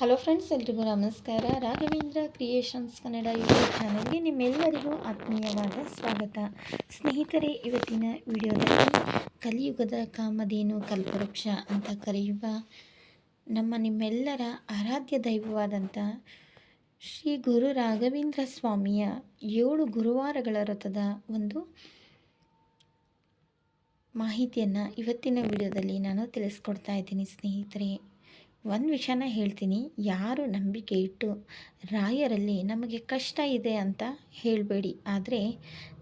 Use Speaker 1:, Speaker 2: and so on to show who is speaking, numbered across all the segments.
Speaker 1: Hello friends, ಎಲ್ರಿಗೂ ನಮಸ್ಕಾರ. Raghavendra creations Kannada YouTube ಚಾನಲ್ಗೆ ನಿಮ್ಮೆಲ್ಲರಿಗೂ ಆತ್ಮೀಯವಾದ ಸ್ವಾಗತ. ಸ್ನೇಹಿತರೆ, ಇವತ್ತಿನ ವಿಡಿಯೋದಲ್ಲಿ ಕಲಿಯುಗದ ಕಾಮಧೇನು ಕಲ್ಪವೃಕ್ಷ ಅಂತ ಕರೆಯುವ ನಮ್ಮ ನಿಮ್ಮೆಲ್ಲರ ಆರಾಧ್ಯ ದೈವವಾದಂಥ ಶ್ರೀ ಗುರು ರಾಘವೇಂದ್ರ ಸ್ವಾಮಿಯ ಏಳು ಗುರುವಾರಗಳ ವ್ರತದ ಒಂದು ಮಾಹಿತಿಯನ್ನು ಇವತ್ತಿನ ವಿಡಿಯೋದಲ್ಲಿ ನಾನು ತಿಳಿಸ್ಕೊಡ್ತಾ ಇದ್ದೀನಿ ಸ್ನೇಹಿತರೆ. ಒಂದು ವಿಷಯನ ಹೇಳ್ತೀನಿ. ಯಾರು ನಂಬಿಕೆ ಇಟ್ಟು ರಾಯರಲ್ಲಿ ನಮಗೆ ಕಷ್ಟ ಇದೆ ಅಂತ ಹೇಳಬೇಡಿ. ಆದರೆ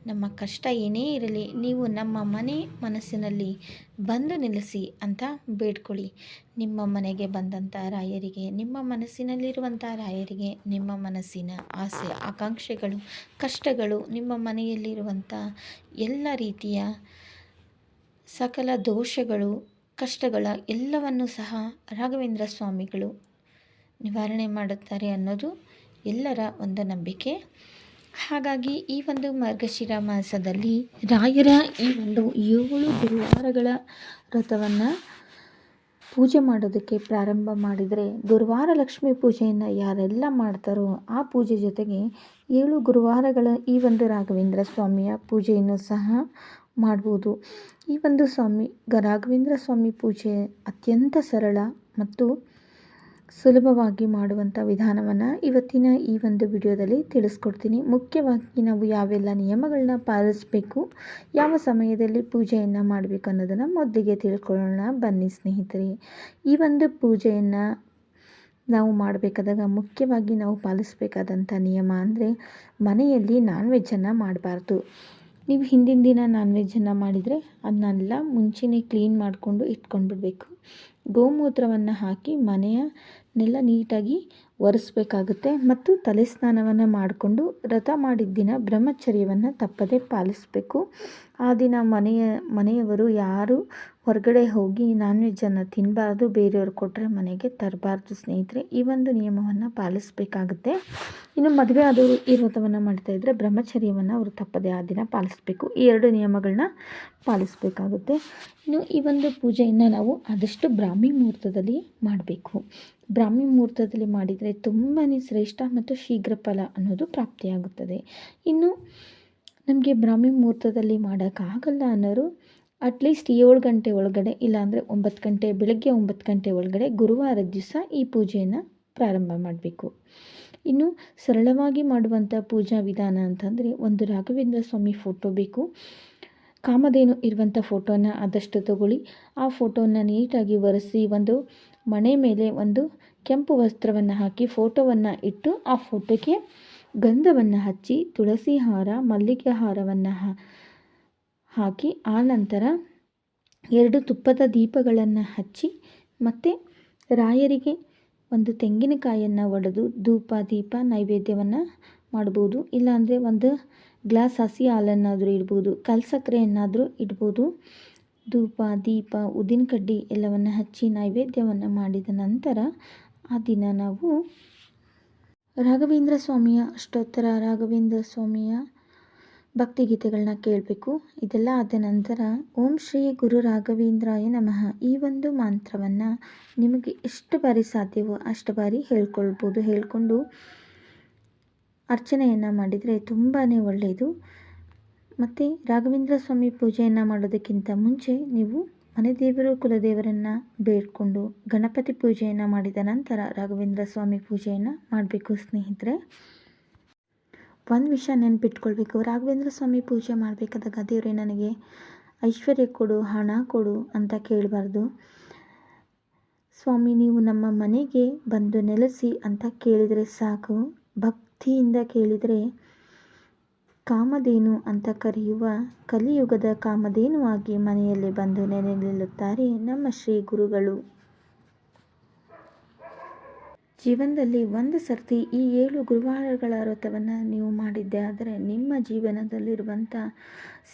Speaker 1: ನಮ್ಮ ಕಷ್ಟ ಏನೇ ಇರಲಿ, ನೀವು ನಮ್ಮ ಮನೆ ಮನಸ್ಸಿನಲ್ಲಿ ಬಂದು ನಿಲ್ಲಿಸಿ ಅಂತ ಬೇಡ್ಕೊಳ್ಳಿ. ನಿಮ್ಮ ಮನೆಗೆ ಬಂದಂಥ ರಾಯರಿಗೆ, ನಿಮ್ಮ ಮನಸ್ಸಿನಲ್ಲಿರುವಂಥ ರಾಯರಿಗೆ, ನಿಮ್ಮ ಮನಸ್ಸಿನ ಆಸೆ, ಆಕಾಂಕ್ಷೆಗಳು, ಕಷ್ಟಗಳು, ನಿಮ್ಮ ಮನೆಯಲ್ಲಿರುವಂಥ ಎಲ್ಲ ರೀತಿಯ ಸಕಲ ದೋಷಗಳು ಕಷ್ಟಗಳ ಎಲ್ಲವನ್ನು ಸಹ ರಾಘವೇಂದ್ರ ಸ್ವಾಮಿಗಳು ನಿವಾರಣೆ ಮಾಡುತ್ತಾರೆ ಅನ್ನೋದು ಎಲ್ಲರ ಒಂದು ನಂಬಿಕೆ. ಹಾಗಾಗಿ ಈ ಒಂದು ಮಾರ್ಗಶಿರ ಮಾಸದಲ್ಲಿ ರಾಯರ ಈ ಒಂದು ಏಳು ಗುರುವಾರಗಳ ವ್ರತವನ್ನು ಪೂಜೆ ಮಾಡೋದಕ್ಕೆ ಪ್ರಾರಂಭ ಮಾಡಿದರೆ ಗುರುವಾರ ಲಕ್ಷ್ಮಿ ಪೂಜೆಯನ್ನು ಯಾರೆಲ್ಲ ಮಾಡ್ತಾರೋ ಆ ಪೂಜೆ ಜೊತೆಗೆ ಏಳು ಗುರುವಾರಗಳ ಈ ಒಂದು ರಾಘವೇಂದ್ರ ಸ್ವಾಮಿಯ ಪೂಜೆಯನ್ನು ಸಹ ಮಾಡ್ಬೋದು. ಈ ಒಂದು ಸ್ವಾಮಿ ರಾಘವೇಂದ್ರ ಸ್ವಾಮಿ ಪೂಜೆ ಅತ್ಯಂತ ಸರಳ ಮತ್ತು ಸುಲಭವಾಗಿ ಮಾಡುವಂಥ ವಿಧಾನವನ್ನು ಇವತ್ತಿನ ಈ ಒಂದು ವಿಡಿಯೋದಲ್ಲಿ ತಿಳಿಸ್ಕೊಡ್ತೀನಿ. ಮುಖ್ಯವಾಗಿ ನಾವು ಯಾವೆಲ್ಲ ನಿಯಮಗಳನ್ನ ಪಾಲಿಸಬೇಕು, ಯಾವ ಸಮಯದಲ್ಲಿ ಪೂಜೆಯನ್ನು ಮಾಡಬೇಕು ಅನ್ನೋದನ್ನು ಮೊದಲಿಗೆ ತಿಳ್ಕೊಳ್ಳೋಣ. ಬನ್ನಿ ಸ್ನೇಹಿತರೆ, ಈ ಒಂದು ಪೂಜೆಯನ್ನು ನಾವು ಮಾಡಬೇಕಾದಾಗ ಮುಖ್ಯವಾಗಿ ನಾವು ಪಾಲಿಸಬೇಕಾದಂಥ ನಿಯಮ ಅಂದರೆ ಮನೆಯಲ್ಲಿ ನಾನ್ ವೆಜ್ಜನ್ನು ಮಾಡಬಾರ್ದು. ನೀವು ಹಿಂದಿನ ದಿನ ನಾನ್ ವೆಜ್ಜನ್ನು ಮಾಡಿದರೆ ಅದನ್ನೆಲ್ಲ ಮುಂಚೆಯೇ ಕ್ಲೀನ್ ಮಾಡಿಕೊಂಡು ಇಟ್ಕೊಂಡ್ಬಿಡ್ಬೇಕು. ಗೋಮೂತ್ರವನ್ನು ಹಾಕಿ ಮನೆಯ ನೆಲ ನೀಟಾಗಿ ಒರೆಸ್ಬೇಕಾಗುತ್ತೆ ಮತ್ತು ತಲೆ ಸ್ನಾನವನ್ನು ಮಾಡಿಕೊಂಡು ವ್ರತ ಮಾಡಿದ ದಿನ ಬ್ರಹ್ಮಚರ್ಯವನ್ನು ತಪ್ಪದೇ ಪಾಲಿಸಬೇಕು. ಆ ದಿನ ಮನೆಯ, ಮನೆಯವರು ಯಾರು ಹೊರಗಡೆ ಹೋಗಿ ನಾನ್ ವೆಜ್ಜನ್ನು ತಿನ್ನಬಾರ್ದು ಬೇರೆಯವ್ರು ಕೊಟ್ಟರೆ ಮನೆಗೆ ತರಬಾರ್ದು ಸ್ನೇಹಿತರೆ, ಈ ಒಂದು ನಿಯಮವನ್ನು ಪಾಲಿಸಬೇಕಾಗುತ್ತೆ. ಇನ್ನು ಮದುವೆ ಆದವರು ಈ ವ್ರತವನ್ನು ಮಾಡ್ತಾಯಿದ್ರೆ ಬ್ರಹ್ಮಚರ್ಯವನ್ನು ಅವರು ತಪ್ಪದೇ ಆ ದಿನ ಪಾಲಿಸಬೇಕು. ಈ ಎರಡು ನಿಯಮಗಳನ್ನ ಪಾಲಿಸಬೇಕಾಗುತ್ತೆ. ಇನ್ನು ಈ ಒಂದು ಪೂಜೆಯನ್ನು ನಾವು ಆದಷ್ಟು ಬ್ರಾಹ್ಮಿ ಮುಹೂರ್ತದಲ್ಲಿ ಮಾಡಬೇಕು. ಬ್ರಾಹ್ಮಿ ಮುಹೂರ್ತದಲ್ಲಿ ಮಾಡಿದರೆ ತುಂಬಾ ಶ್ರೇಷ್ಠ ಮತ್ತು ಶೀಘ್ರ ಫಲ ಅನ್ನೋದು ಪ್ರಾಪ್ತಿಯಾಗುತ್ತದೆ. ಇನ್ನು ನಮಗೆ ಬ್ರಾಹ್ಮಿ ಮುಹೂರ್ತದಲ್ಲಿ ಮಾಡೋಕ್ಕಾಗಲ್ಲ ಅನ್ನೋರು ಅಟ್ಲೀಸ್ಟ್ ಏಳು ಗಂಟೆ ಒಳಗಡೆ, ಇಲ್ಲಾಂದರೆ ಒಂಬತ್ತು ಗಂಟೆ, ಬೆಳಗ್ಗೆ ಒಂಬತ್ತು ಗಂಟೆ ಒಳಗಡೆ ಗುರುವಾರದ ದಿವಸ ಈ ಪೂಜೆಯನ್ನು ಪ್ರಾರಂಭ ಮಾಡಬೇಕು. ಇನ್ನು ಸರಳವಾಗಿ ಮಾಡುವಂಥ ಪೂಜಾ ವಿಧಾನ ಅಂತಂದರೆ ಒಂದು ರಾಘವೇಂದ್ರ ಸ್ವಾಮಿ ಫೋಟೋ ಬೇಕು. ಕಾಮಧೇನು ಇರುವಂಥ ಫೋಟೋನ ಆದಷ್ಟು ತಗೊಳ್ಳಿ. ಆ ಫೋಟೋನ ನೀಟಾಗಿ ಒರೆಸಿ ಒಂದು ಮಣೆ ಮೇಲೆ ಒಂದು ಕೆಂಪು ವಸ್ತ್ರವನ್ನು ಹಾಕಿ ಫೋಟೋವನ್ನು ಇಟ್ಟು ಆ ಫೋಟೋಕ್ಕೆ ಗಂಧವನ್ನು ಹಚ್ಚಿ, ತುಳಸಿ ಹಾರ, ಮಲ್ಲಿಗೆ ಹಾರವನ್ನು ಹಾಕಿ ಆ ನಂತರ ಎರಡು ತುಪ್ಪದ ದೀಪಗಳನ್ನು ಹಚ್ಚಿ ಮತ್ತು ರಾಯರಿಗೆ ಒಂದು ತೆಂಗಿನಕಾಯನ್ನು ಒಡೆದು ಧೂಪ, ದೀಪ, ನೈವೇದ್ಯವನ್ನು ಮಾಡ್ಬೋದು. ಇಲ್ಲಾಂದರೆ ಒಂದು ಗ್ಲಾಸ್ ಹಸಿ ಹಾಲನ್ನಾದರೂ ಇಡ್ಬೋದು. ಕಲ್ಸಕ್ಕರೆಯನ್ನಾದರೂ ಇಡ್ಬೋದು. ಧೂಪ, ದೀಪ, ಉದ್ದಿನ ಕಡ್ಡಿ ಎಲ್ಲವನ್ನು ಹಚ್ಚಿ ನೈವೇದ್ಯವನ್ನು ಮಾಡಿದ ನಂತರ ಆ ದಿನ ನಾವು ರಾಘವೇಂದ್ರ ಸ್ವಾಮಿಯ ಅಷ್ಟೋತ್ತರ ರಾಘವೇಂದ್ರ ಸ್ವಾಮಿಯ ಭಕ್ತಿಗೀತೆಗಳನ್ನ ಕೇಳಬೇಕು. ಇದೆಲ್ಲ ಆದ ನಂತರ ಓಂ ಶ್ರೀ ಗುರು ರಾಘವೇಂದ್ರಾಯ ನಮಃ. ಈ ಒಂದು ಮಂತ್ರವನ್ನು ನಿಮಗೆ ಎಷ್ಟು ಬಾರಿ ಸಾಧ್ಯವೋ ಅಷ್ಟು ಬಾರಿ ಹೇಳ್ಕೊಳ್ಬೋದು. ಹೇಳಿಕೊಂಡು ಅರ್ಚನೆಯನ್ನು ಮಾಡಿದರೆ ತುಂಬಾ ಒಳ್ಳೆಯದು. ಮತ್ತು ರಾಘವೇಂದ್ರ ಸ್ವಾಮಿ ಪೂಜೆಯನ್ನು ಮಾಡೋದಕ್ಕಿಂತ ಮುಂಚೆ ನೀವು ಮನೆ ದೇವರು, ಕುಲದೇವರನ್ನು ಬೇಡ್ಕೊಂಡು ಗಣಪತಿ ಪೂಜೆಯನ್ನು ಮಾಡಿದ ನಂತರ ರಾಘವೇಂದ್ರ ಸ್ವಾಮಿ ಪೂಜೆಯನ್ನು ಮಾಡಬೇಕು ಸ್ನೇಹಿತರೆ. ಒಂದು ವಿಷಯ ನೆನ್ಪಿಟ್ಕೊಳ್ಬೇಕು, ರಾಘವೇಂದ್ರ ಸ್ವಾಮಿ ಪೂಜೆ ಮಾಡಬೇಕಾದಾಗ ದೇವರೇ ನನಗೆ ಐಶ್ವರ್ಯ ಕೊಡು, ಹಣ ಕೊಡು ಅಂತ ಕೇಳಬಾರ್ದು. ಸ್ವಾಮಿ ನೀವು ನಮ್ಮ ಮನೆಗೆ ಬಂದು ನೆಲೆಸಿ ಅಂತ ಕೇಳಿದರೆ ಸಾಕು. ಭಕ್ತಿಯಿಂದ ಕೇಳಿದರೆ ಕಾಮಧೇನು ಅಂತ ಕರೆಯುವ ಕಲಿಯುಗದ ಕಾಮಧೇನುವಾಗಿ ಮನೆಯಲ್ಲಿ ಬಂದು ನೆಲೆ ನಿಲ್ಲುತ್ತಾರೆ ನಮ್ಮ ಶ್ರೀ ಗುರುಗಳು. ಜೀವನದಲ್ಲಿ ಒಂದು ಸರ್ತಿ ಈ ಏಳು ಗುರುವಾರಗಳ ವ್ರತವನ್ನು ನೀವು ಮಾಡಿದ್ದೆ, ಆದರೆ ನಿಮ್ಮ ಜೀವನದಲ್ಲಿರುವಂಥ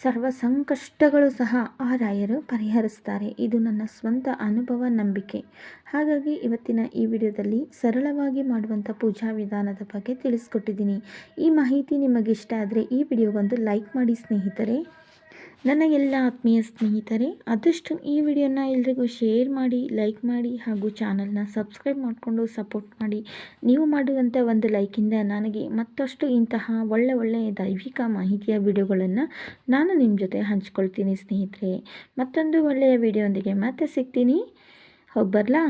Speaker 1: ಸರ್ವ ಸಂಕಷ್ಟಗಳು ಸಹ ಆ ರಾಯರು ಪರಿಹರಿಸ್ತಾರೆ. ಇದು ನನ್ನ ಸ್ವಂತ ಅನುಭವ, ನಂಬಿಕೆ. ಹಾಗಾಗಿ ಇವತ್ತಿನ ಈ ವಿಡಿಯೋದಲ್ಲಿ ಸರಳವಾಗಿ ಮಾಡುವಂಥ ಪೂಜಾ ವಿಧಾನದ ಬಗ್ಗೆ ತಿಳಿಸ್ಕೊಟ್ಟಿದ್ದೀನಿ. ಈ ಮಾಹಿತಿ ನಿಮಗಿಷ್ಟ ಆದರೆ ಈ ವಿಡಿಯೋಗೊಂದು ಲೈಕ್ ಮಾಡಿ ಸ್ನೇಹಿತರೆ. ನನ್ನ ಎಲ್ಲ ಆತ್ಮೀಯ ಸ್ನೇಹಿತರೆ, ಆದಷ್ಟು ಈ ವಿಡಿಯೋನ ಎಲ್ರಿಗೂ ಶೇರ್ ಮಾಡಿ, ಲೈಕ್ ಮಾಡಿ ಹಾಗೂ ಚಾನಲ್ನ ಸಬ್ಸ್ಕ್ರೈಬ್ ಮಾಡಿಕೊಂಡು ಸಪೋರ್ಟ್ ಮಾಡಿ. ನೀವು ಮಾಡುವಂಥ ಒಂದು ಲೈಕಿಂದ ನನಗೆ ಮತ್ತಷ್ಟು ಇಂತಹ ಒಳ್ಳೆ ಒಳ್ಳೆಯ ದೈವಿಕ ಮಾಹಿತಿಯ ವಿಡಿಯೋಗಳನ್ನು ನಾನು ನಿಮ್ಮ ಜೊತೆ ಹಂಚ್ಕೊಳ್ತೀನಿ ಸ್ನೇಹಿತರೆ. ಮತ್ತೊಂದು ಒಳ್ಳೆಯ ವಿಡಿಯೋಂದಿಗೆ ಮತ್ತೆ ಸಿಗ್ತೀನಿ. ಹೋಗಿ ಬರಲಾ?